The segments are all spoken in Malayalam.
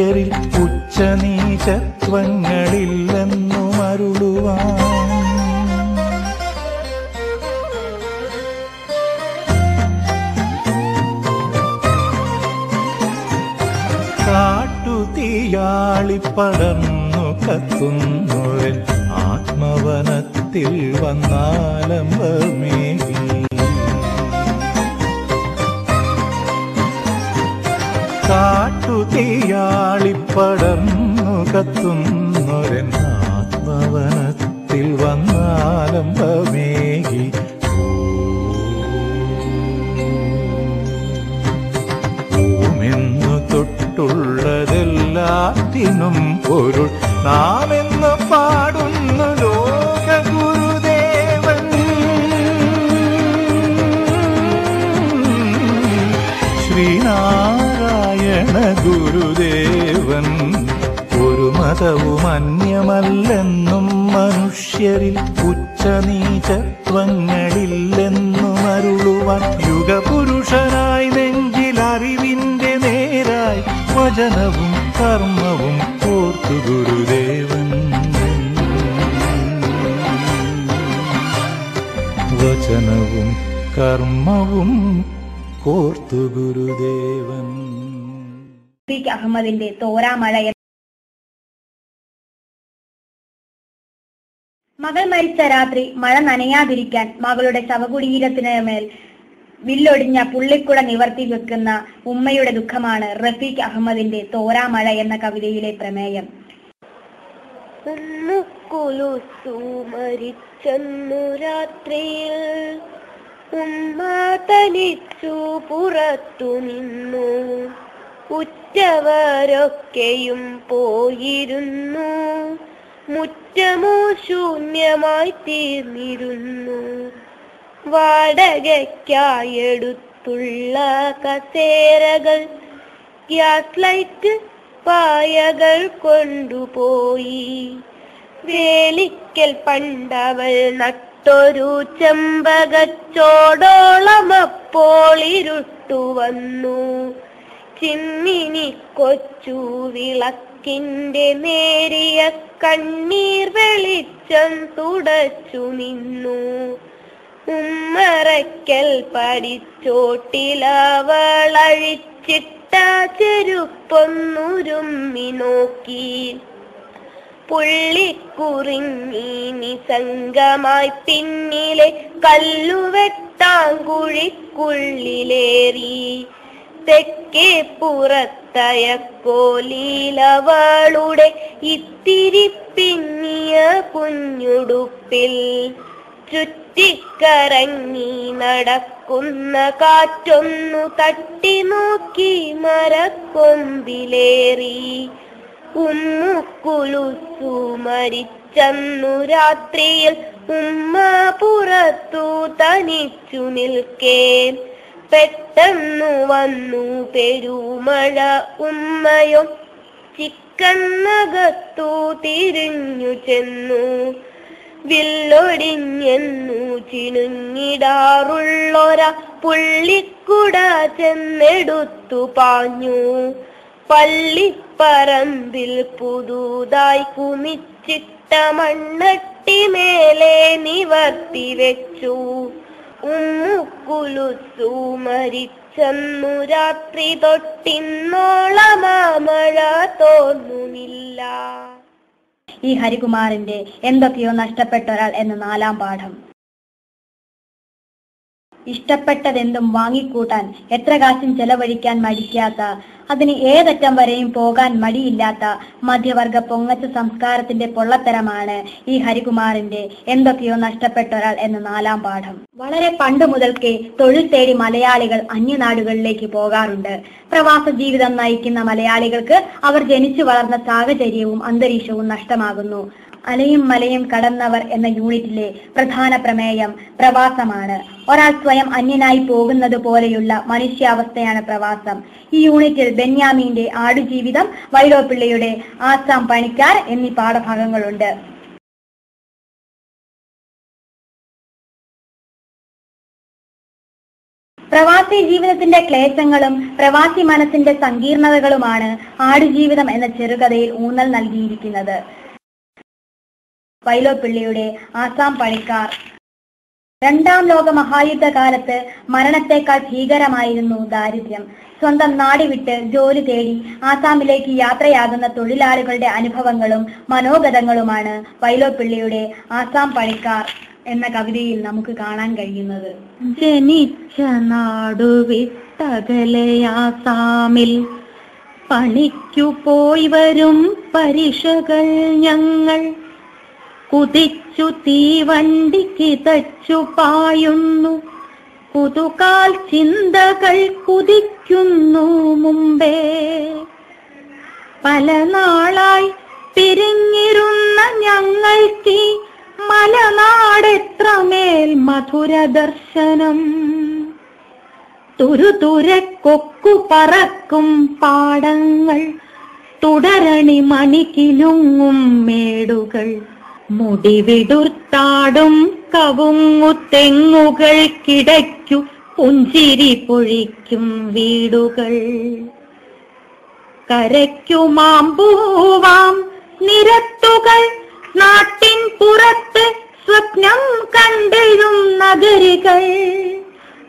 മനുഷ്യരിൽ ഉച്ചനീചത്വങ്ങളില്ലെന്നു അരുളുവാൻ കാട്ടുതീയാളിപ്പടർന്നു കത്തുന്നുവൻ ആത്മവനത്തിൽ വന്നാലം വന്നാലംബമേകി കാട്ടുതീയാളിപ്പടർന്നു കത്തുന്നൊരൻ ആത്മവനത്തിൽ വന്നാലംബമേകി. ഭൂമെന്നു തൊട്ടുള്ളതെല്ലാത്തിനും പൊരുൾ. നാമെന്ന് പാടുന്നു ശ്രീനാരായണ ഗുരുദേവൻ ഒരു മതവും അന്യമല്ലെന്നും മനുഷ്യരിൽ ഉച്ചനീചത്വങ്ങളില്ലെന്നും അരുളുവാൻ യുഗപുരുഷനായി നെഞ്ചിൽ അറിവിന്റെ നേരായി വചനവും കർമ്മവും ഓർത്തു ഗുരുദേവൻ. വചനവും കർമ്മവും കോർത്തു ഗുരുദേവൻ. റഫീഖ് അഹമ്മദിന്റെ തോരാമഴ മകൾ മരിച്ച രാത്രി മഴ നനയാതിരിക്കാൻ മകളുടെ ശവകുടീരത്തിന് മേൽ വില്ലൊടിഞ്ഞ പുള്ളിക്കുട നിവർത്തി വെക്കുന്ന ഉമ്മയുടെ ദുഃഖമാണ് റഫീഖ് അഹമ്മദിന്റെ തോരാമഴ എന്ന കവിതയിലെ പ്രമേയം. മരിച്ചന്നു രാത്രിയിൽ ഉമ്മ തനിച്ചു പുറത്തു നിന്നു. ഉറ്റവരൊക്കെയും പോയിരുന്നു. മുറ്റമോ ശൂന്യമായി തീർന്നിരുന്നു. വാടകയ്ക്കായെടുത്തുള്ള കസേരകൾ ഗ്യാസ് ലൈറ്റ് പായകൾ കൊണ്ടുപോയി. വേലിക്കൽ പണ്ടവൾ നട്ടൊരു ചെമ്പകച്ചോടോളം അപ്പോൾ ഇരുട്ടു വന്നു ചിമ്മിനി കൊച്ചു വിളക്കിന്റെ നേരിയ കണ്ണീർ വെളിച്ചം തുടച്ചു നിന്നു. ഉമ്മറയ്ക്കൽ പഠിച്ചോട്ടിലവളഴിച്ചിട്ട ചെരുപ്പൊന്നുരുമ്മി നോക്കി. പുള്ളിക്കുറിങ്ങി നിസംഗമായി പിന്നിലെ കല്ലുവെട്ടാങ്കുഴിക്കുള്ളിലേറി തെക്കേ പുറത്തയക്കോലീലവളുടെ ഇത്തിരി പിന്നിയ കുഞ്ഞുടുപ്പിൽ ചുറ്റിക്കറങ്ങി നടക്കുന്ന കാറ്റൊന്നു തട്ടി നോക്കി മരക്കൊമ്പിലേറി. ഉമ്മുക്കുലുസു മരിച്ചന്നു രാത്രിയിൽ ഉമ്മ പുറത്തു തനിച്ചു നിൽക്കേ പെട്ടെന്നു വന്നു പെരുമഴ ഉമ്മയോ ചിക്കന്നകത്തു തിരിഞ്ഞു ചെന്നു. വില്ലൊടിഞ്ഞെന്നു ചിണുങ്ങിടാറുള്ളൊര പുള്ളിക്കുട ചെന്നെടുത്തു പാഞ്ഞു. പള്ളിപ്പറമ്പിൽ പുതുതായി കുമിച്ചിട്ട മണ്ണട്ടി മേലെ നിവർത്തി വെച്ചു. ഉമ്മുക്കുലുസു മരിച്ചന്നു രാത്രി തൊട്ടിന്നോളമാമഴ തോന്നുന്നില്ല. ഈ ഹരികുമാറിന്റെ എന്തൊക്കെയോ നഷ്ടപ്പെട്ട ഒരാൾ എന്ന നാലാം പാഠം ഇഷ്ടപ്പെട്ടതെന്തും വാങ്ങിക്കൂട്ടാൻ എത്ര കാശും ചെലവഴിക്കാൻ മടിക്കാത്ത അതിന് ഏതറ്റം വരെയും പോകാൻ മടിയില്ലാത്ത മധ്യവർഗ പൊങ്ങച്ച സംസ്കാരത്തിന്റെ പൊള്ളത്തരമാണ് ഈ ഹരികുമാറിന്റെ എന്തൊക്കെയോ നഷ്ടപ്പെട്ട ഒരാൾ എന്ന നാലാം പാഠം. വളരെ പണ്ട് മുതൽക്കേ തൊഴിൽ തേടി മലയാളികൾ അന്യനാടുകളിലേക്ക് പോകാറുണ്ട്. പ്രവാസ ജീവിതം നയിക്കുന്ന മലയാളികൾക്ക് അവർ ജനിച്ചു വളർന്ന സാഹചര്യവും അന്തരീക്ഷവും നഷ്ടമാകുന്നു. അലയും മലയും കടന്നവർ എന്ന യൂണിറ്റിലെ പ്രധാന പ്രമേയം പ്രവാസമാണ്. ഒരാൾ സ്വയം അന്യനായി പോകുന്നത് പോലെയുള്ള മനുഷ്യാവസ്ഥയാണ് പ്രവാസം. ഈ യൂണിറ്റിൽ ബെന്യാമിന്റെ ആടുജീവിതം വൈലോപ്പിള്ളിയുടെ ആസാം പണിക്കാർ എന്നീ പാഠഭാഗങ്ങളുണ്ട്. പ്രവാസി ജീവിതത്തിന്റെ ക്ലേശങ്ങളും പ്രവാസി മനസ്സിന്റെ സങ്കീർണതകളുമാണ് ആടുജീവിതം എന്ന ചെറുകഥയിൽ ഊന്നൽ നൽകിയിരിക്കുന്നത്. വൈലോപ്പിള്ളിയുടെ ആസാം പണിക്കാർ. രണ്ടാം ലോക മഹായുദ്ധ കാലത്ത് മരണത്തെക്കാൾ ഭീകരമായിരുന്നു ദാരിദ്ര്യം. സ്വന്തം നാടിവിട്ട് ജോലി തേടി ആസാമിലേക്ക് യാത്രയാകുന്ന തൊഴിലാളികളുടെ അനുഭവങ്ങളും മനോഗതങ്ങളുമാണ് വൈലോപ്പിള്ളിയുടെ ആസാം പണിക്കാർ എന്ന കവിതയിൽ നമുക്ക് കാണാൻ കഴിയുന്നത്. ജനിച്ച നാടു വിട്ടകലയാസാമിൽ പണിക്കു പോയി വരും പരിഷകൾ ഞങ്ങൾ കുതിച്ചു തീവണ്ടിക്ക് തച്ചു പായുന്നു. കുതുകാൽ ചിന്തകൾ കുതിക്കുന്നു മുമ്പേ. പല നാളായി പിരിഞ്ഞിരുന്ന ഞങ്ങൾക്ക് മലനാടെത്രമേൽ മധുര ദർശനം. തുരുതുരക്കൊക്കു പറക്കും പാടങ്ങൾ തുടരണി മണിക്കിലുങ്ങും മേടുകൾ. മുടിവിടുർത്താടും കവുങ്ങു തെങ്ങുകൾ കിടയ്ക്കു പുഞ്ചിരി പൊഴിക്കും വീടുകൾ. കരയ്ക്കുമാമ്പൂവാം നിരത്തുകൾ നാട്ടിൻ പുറത്ത് സ്വപ്നം കണ്ടെഴും നഗരികൾ.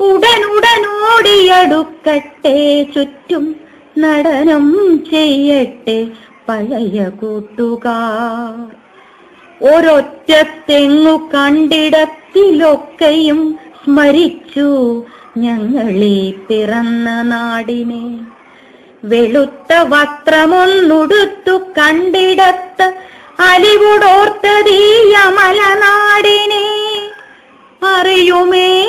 ഉടനുടനോടിയടുക്കട്ടെ ചുറ്റും നടനം ചെയ്യട്ടെ പഴയ കൂട്ടുകാർ. ഒരൊറ്റ തെങ്ങു കണ്ടിടത്തിലൊക്കെയും സ്മരിച്ചു ഞങ്ങളെ പിറന്ന നാടിനെ. വെളുത്ത വസ്ത്രമൊന്നുടുത്തു കണ്ടിടത്ത് അലിവുടോർത്തതീയ മലനാടിനെ അറിയുമേ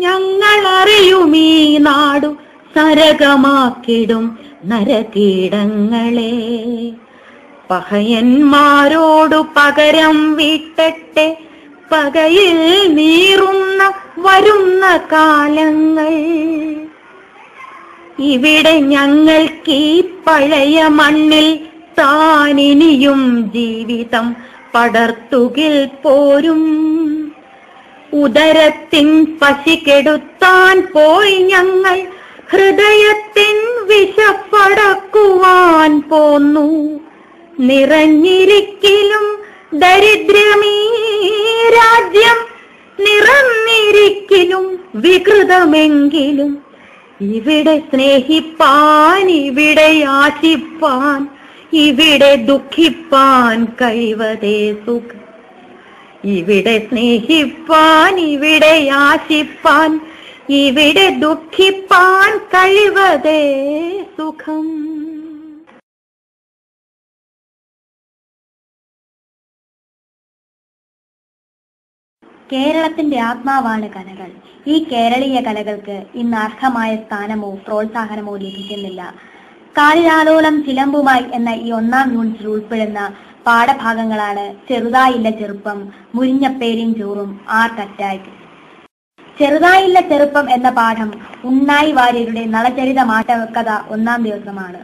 ഞങ്ങൾ അറിയുമീ നാടു സരകമാക്കിടും നരകീടങ്ങളെ. പഹയന്മാരോടു പകരം വീട്ടട്ടെ. പകയിൽ നീറുന്ന വരുന്ന കാലങ്ങൾ. ഇവിടെ ഞങ്ങൾക്ക് ഈ പഴയ മണ്ണിൽ താനിനിയും ജീവിതം പടർത്തുകിൽ പോരും. ഉദരത്തിൻ പശിക്കെടുത്താൻ പോയി ഞങ്ങൾ. ഹൃദയത്തിൻ വിശപ്പടക്കുവാൻ പോന്നു. നിറഞ്ഞിരിക്കിലും ദരിദ്രമീ രാജ്യം നിറഞ്ഞിരിക്കിലും വികൃതമെങ്കിലും ഇവിടെ സ്നേഹിപ്പാൻ ഇവിടെ ആശിപ്പാൻ ഇവിടെ ദുഃഖിപ്പാൻ കഴിവതേ സുഖം. ഇവിടെ സ്നേഹിപ്പാൻ ഇവിടെ ആശിപ്പാൻ ഇവിടെ ദുഃഖിപ്പാൻ കഴിവതേ സുഖം. കേരളത്തിന്റെ ആത്മാവാണ് കലകൾ. ഈ കേരളീയ കലകൾക്ക് ഇന്ന് അർഹമായ സ്ഥാനമോ പ്രോത്സാഹനമോ ലഭിക്കുന്നില്ല. കാലിലാലോലം ചിലമ്പുമായി എന്ന ഈ ഒന്നാം യൂണിറ്റിൽ ഉൾപ്പെടുന്ന പാഠഭാഗങ്ങളാണ് ചെറുതായില്ല ചെറുപ്പം മുരിഞ്ഞപ്പേരും ചോറും ആർട്ട് അറ്റാക്ക് ചെറുതായില്ല ചെറുപ്പം എന്ന പാഠം ഉണ്ണായി വാര്യരുടെ നളചരിത കഥ ഒന്നാം ദിവസമാണ്.